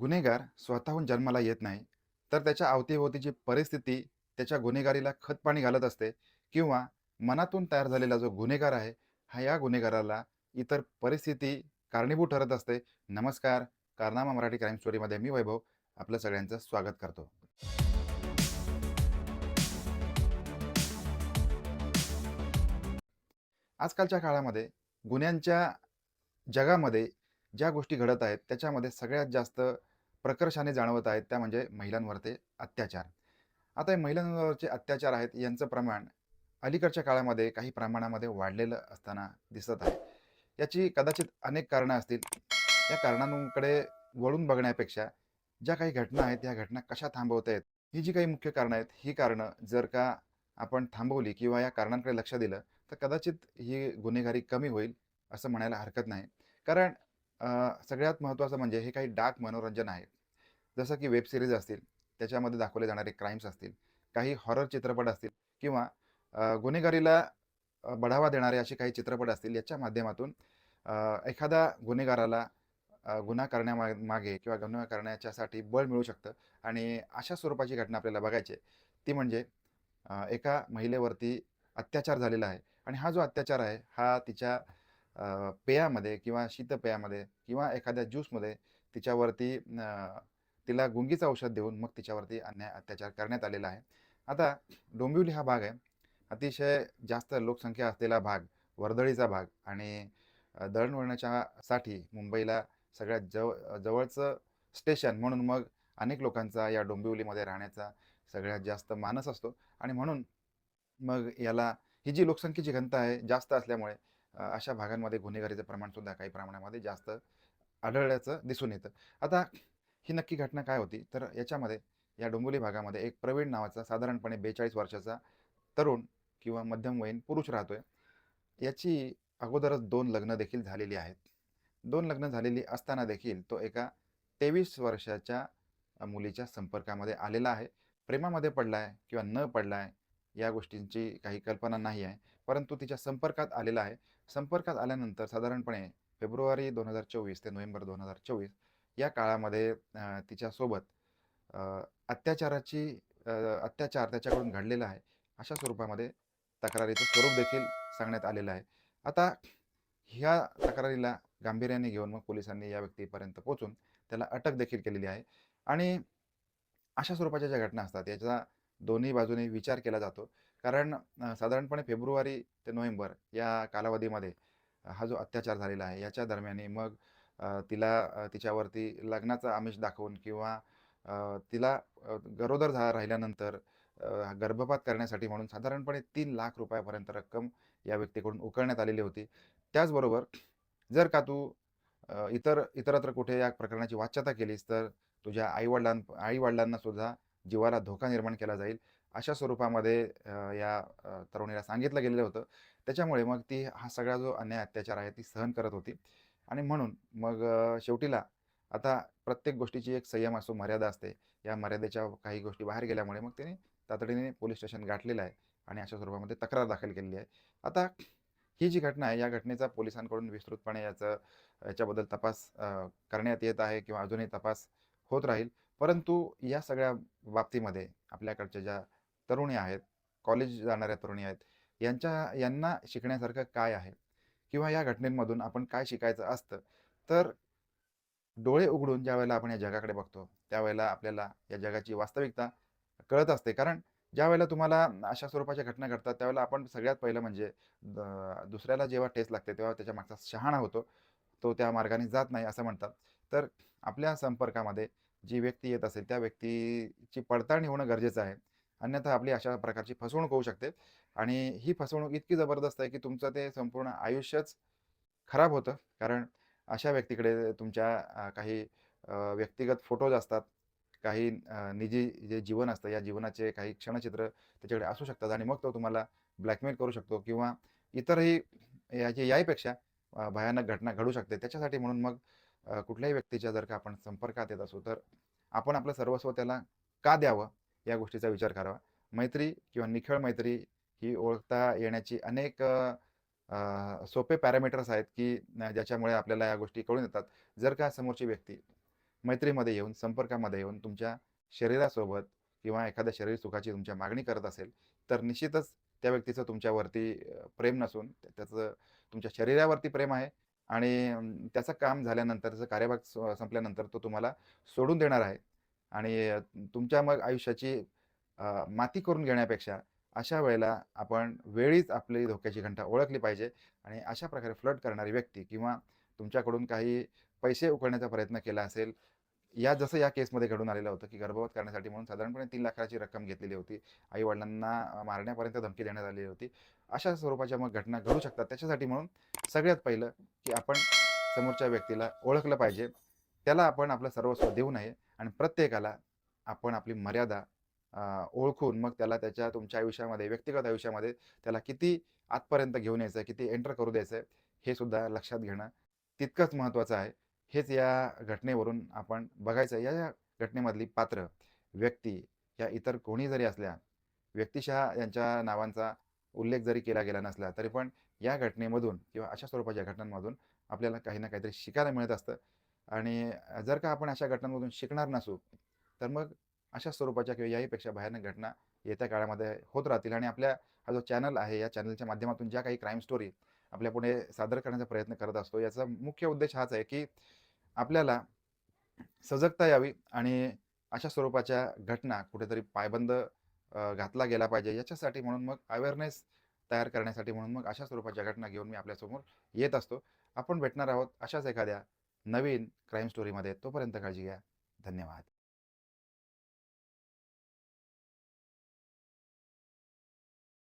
गुन्हेगार स्वतःहून जन्माला येत नाही तर त्याच्या अवतीभोवतीची परिस्थिती त्याच्या गुन्हेगारीला खतपाणी घालत असते किंवा मनातून तयार झालेला जो गुन्हेगार आहे हा या गुन्हेगाराला इतर परिस्थिती कारणीभूत ठरत असते. नमस्कार कारनामा मराठी क्राईम स्टोरीमध्ये मी वैभव आपलं सगळ्यांचं स्वागत करतो. आजकालच्या काळामध्ये गुन्ह्यांच्या जगामध्ये ज्या गोष्टी घडत आहेत त्याच्यामध्ये सगळ्यात जास्त प्रकर्षाने जाणवत आहेत त्या म्हणजे महिलांवरचे अत्याचार. आता हे महिलांवरचे अत्याचार आहेत यांचं प्रमाण अलीकडच्या काळामध्ये काही प्रमाणामध्ये वाढलेलं असताना दिसत आहे. याची कदाचित अनेक कारणं असतील. या कारणांकडे वळून बघण्यापेक्षा ज्या काही घटना आहेत या घटना कशा थांबवता आहेत ही जी काही मुख्य कारणं आहेत ही कारणं जर का आपण थांबवली किंवा या कारणांकडे लक्ष दिलं तर कदाचित ही गुन्हेगारी कमी होईल असं म्हणायला हरकत नाही. कारण सगळ्यात महत्त्वाचं म्हणजे हे काही डार्क मनोरंजन आहे. जसं की वेब सिरीज असतील त्याच्यामध्ये दाखवले जाणारे क्राईम्स असतील काही हॉरर चित्रपट असतील किंवा गुन्हेगारीला बढावा देणारे असे काही चित्रपट असतील याच्या माध्यमातून एखादा गुन्हेगाराला गुन्हा करण्यामा मागे किंवा गुन्हा करण्याच्यासाठी बळ मिळू शकतं आणि अशा स्वरूपाची घटना आपल्याला बघायची आहे. ती म्हणजे एका महिलेवरती अत्याचार झालेला आहे आणि हा जो अत्याचार आहे हा तिच्या पेयामध्ये किंवा शीतपेयामध्ये किंवा एखाद्या ज्यूसमध्ये तिच्यावरती तिला गुंगीचं औषध देऊन मग तिच्यावरती अन्याय अत्याचार करण्यात आलेला आहे. आता डोंबिवली हा भाग आहे. अतिशय जास्त लोकसंख्या असलेला भाग वर्दळीचा भाग आणि दळणवळणाच्या साठी मुंबईला सगळ्यात जव जवळचं स्टेशन म्हणून मग अनेक लोकांचा या डोंबिवलीमध्ये राहण्याचा सगळ्यात जास्त मानस असतो. आणि म्हणून मग याला ही जी लोकसंख्येची घनता आहे जास्त असल्यामुळे अशा भागांमध्ये गुन्हेगारीचं प्रमाणसुद्धा काही प्रमाणामध्ये जास्त आढळल्याचं दिसून येतं. आता ही नक्की घटना काय होती? तर याच्यामध्ये या डोंबिवली भागामध्ये एक प्रवीण नावाचा साधारणपणे बेचाळीस वर्षाचा तरुण किंवा मध्यमवयीन पुरुष राहतोय. याची अगोदरच दोन लग्न देखील झालेली आहेत. दोन लग्न झालेली असताना देखील तो एका तेवीस वर्षाच्या मुलीच्या संपर्कामध्ये आलेला आहे. प्रेमामध्ये पडला आहे किंवा न पडला आहे या गोष्टींची काही कल्पना नाही आहे. परंतु तिच्या संपर्कात आलेला आहे. संपर्कात आल्यानंतर साधारणपणे फेब्रुवारी दोन हजार चोवीस ते नोव्हेंबर दोन हजार चोवीस या काळामध्ये तिच्यासोबत अत्याचाराची अत्याचार त्याच्याकडून घडलेला आहे अशा स्वरूपामध्ये तक्रारीचं स्वरूप देखील सांगण्यात आलेलं आहे. आता ह्या तक्रारीला गांभीर्याने घेऊन मग पोलिसांनी या व्यक्तीपर्यंत पोहोचून त्याला अटक देखील केलेली आहे आणि अशा स्वरूपाच्या ज्या घटना असतात याचा दोन्ही बाजूने विचार केला जातो. कारण साधारणपणे फेब्रुवारी ते नोव्हेंबर या कालावधीमध्ये हा जो अत्याचार झालेला आहे याच्या दरम्याने मग तिला तिच्यावरती लग्नाचं आमिष दाखवून किंवा तिला गरोदर झा राहिल्यानंतर गर्भपात करण्यासाठी म्हणून साधारणपणे तीन लाख रुपयापर्यंत रक्कम या व्यक्तीकडून उकळण्यात आलेली होती. त्याचबरोबर जर का तू इतर इतरत्र कुठे या प्रकरणाची वाच्यता केलीस तर तुझ्या आईवडिलां आईवडिलांना सुद्धा जीवाला धोका निर्माण केला जाईल अशा स्वरूपामध्ये या तरुणीला सांगितलं गेलेलं होतं. त्याच्यामुळे मग ती हा सगळा जो अन्याय अत्याचार आहे ती सहन करत होती. आणि म्हणून मग शेवटीला आता प्रत्येक गोष्टीची एक संयम असो मर्यादा असते. या मर्यादेच्या काही गोष्टी बाहेर गेल्यामुळे मग त्याने तातडीने पोलीस स्टेशन गाठलेलं आहे आणि अशा स्वरूपामध्ये तक्रार दाखल केलेली आहे. आता ही जी घटना आहे या घटनेचा पोलिसांकडून विस्तृतपणे याचं याच्याबद्दल तपास करण्यात येत आहे किंवा अजूनही तपास होत राहील. परंतु या सगळ्या बाबतीमध्ये आपल्याकडच्या ज्या तरुणी आहेत कॉलेज जाणाऱ्या तरुणी आहेत यांच्या यांना शिकण्यासारखं काय आहे? किंवा या घटनेमधून आपण काय शिकायचं असतं तर डोळे उघडून ज्यावेळेला आपण या जगाकडे बघतो त्यावेळेला आपल्याला या जगाची वास्तविकता कळत असते. कारण ज्यावेळेला तुम्हाला अशा स्वरूपाच्या घटना घडतात त्यावेळेला आपण सगळ्यात पहिलं म्हणजे द- दुसऱ्याला जेव्हा टेस्ट लागते तेव्हा त्याच्या मागचा शहाणा होतो तो त्या मार्गाने जात नाही असं म्हणतात. तर आपल्या संपर्कामध्ये जी व्यक्ती येत असेल त्या व्यक्तीची पडताळणी होणं गरजेचं आहे. अन्यथा आपली अशा प्रकारची फसवणूक होऊ शकते. आणि ही फसवणूक इतकी जबरदस्त आहे की तुमचं ते संपूर्ण आयुष्यच खराब होतं. कारण अशा व्यक्तीकडे तुमच्या काही व्यक्तिगत फोटोज असतात. काही निजी जे जीवन असतं या जीवनाचे काही क्षणचित्र त्याच्याकडे असू शकतात आणि मग तो तुम्हाला ब्लॅकमेल करू शकतो किंवा इतरही याची याहीपेक्षा भयानक घटना घडू शकते. त्याच्यासाठी म्हणून मग कुठल्याही व्यक्तीच्या जर का आपण संपर्कात येत असू तर आपण आपलं सर्वस्व त्याला का द्यावं? या गोष्टीचा विचार करावा. मैत्री किंवा निखळ मैत्री ही ओळखता येण्याची अनेक सोपे पॅरामीटर्स आहेत की ज्याच्यामुळे आपल्याला या गोष्टी कळून येतात. जर का समोरची व्यक्ती मैत्रीमध्ये येऊन, संपर्कामध्ये येऊन तुमच्या शरीरासोबत किंवा एखाद्या शरीर सुखाची तुमच्या मागणी करत असेल, तर निश्चितच त्या व्यक्तीचं तुमच्यावरती प्रेम नसून त्याचं तुमच्या शरीरावरती प्रेम आहे. आणि त्याचं काम झाल्यानंतरचं कार्यभाग स संपल्यानंतर तो तुम्हाला सोडून देणार आहे. आणि तुमच्या मग आयुष्याची माती करून घेण्यापेक्षा अशा वेळेला आपण वेळीच आपली धोक्याची घंटा ओळखली पाहिजे आणि अशा प्रकारे फ्लड करणारी व्यक्ती किंवा तुमच्याकडून काही पैसे उकळण्याचा प्रयत्न केला असेल, या जसं या केसमध्ये घडून आलेलं होतं, की गर्भवत करण्यासाठी म्हणून साधारणपणे तीन लाखाची रक्कम घेतलेली होती. आई-वडिलांना मारण्यापर्यंत धमकी देण्यात आलेली होती. अशा स्वरूपाच्या मग घटना घडू शकतात. त्याच्यासाठी म्हणून सगळ्यात पहिलं, की आपण समोरच्या व्यक्तीला ओळखलं पाहिजे. त्याला आपण आपलं सर्वस्व देऊ नये आणि प्रत्येकाला आपण आपली मर्यादा ओळखून मग त्याला त्याच्या तुमच्या आयुष्यामध्ये, व्यक्तिगत आयुष्यामध्ये त्याला किती आतपर्यंत घेऊन यायचं आहे, किती एंटर करू द्यायचं आहे, हे सुद्धा लक्षात घेणं तितकंच महत्त्वाचं आहे. हेच या घटनेवरून आपण बघायचं आहे. या या घटनेमधली पात्र, व्यक्ती या इतर कोणी जरी असल्या, व्यक्तिशः यांच्या नावांचा उल्लेख जरी केला गेला नसला, तरी पण या घटनेमधून किंवा अशा स्वरूपाच्या घटनांमधून आपल्याला काही ना काहीतरी शिकायला मिळत असतं आणि जर का आपण अशा घटनांमधून शिकणार नसू, तर मग अशा स्वरूपाच्या किंवा याहीपेक्षा भयानक घटना येत्या काळामध्ये होत राहतील आणि आपल्या हा जो चॅनल आहे, या चॅनलच्या माध्यमातून ज्या काही क्राईम स्टोरी आपल्या पुढे सादर करण्याचा प्रयत्न करत असतो, याचा मुख्य उद्देश हाच आहे, की आपल्याला सजगता यावी आणि अशा स्वरूपाच्या घटना कुठेतरी पायबंद घातला गेला पाहिजे. याच्यासाठी म्हणून मग अवेअरनेस तयार करण्यासाठी म्हणून मग अशा स्वरूपाच्या घटना घेऊन मी आपल्यासमोर येत असतो. आपण भेटणार आहोत अशाच एखाद्या नवीन क्राईम स्टोरीमध्ये. तोपर्यंत काळजी घ्या. धन्यवाद.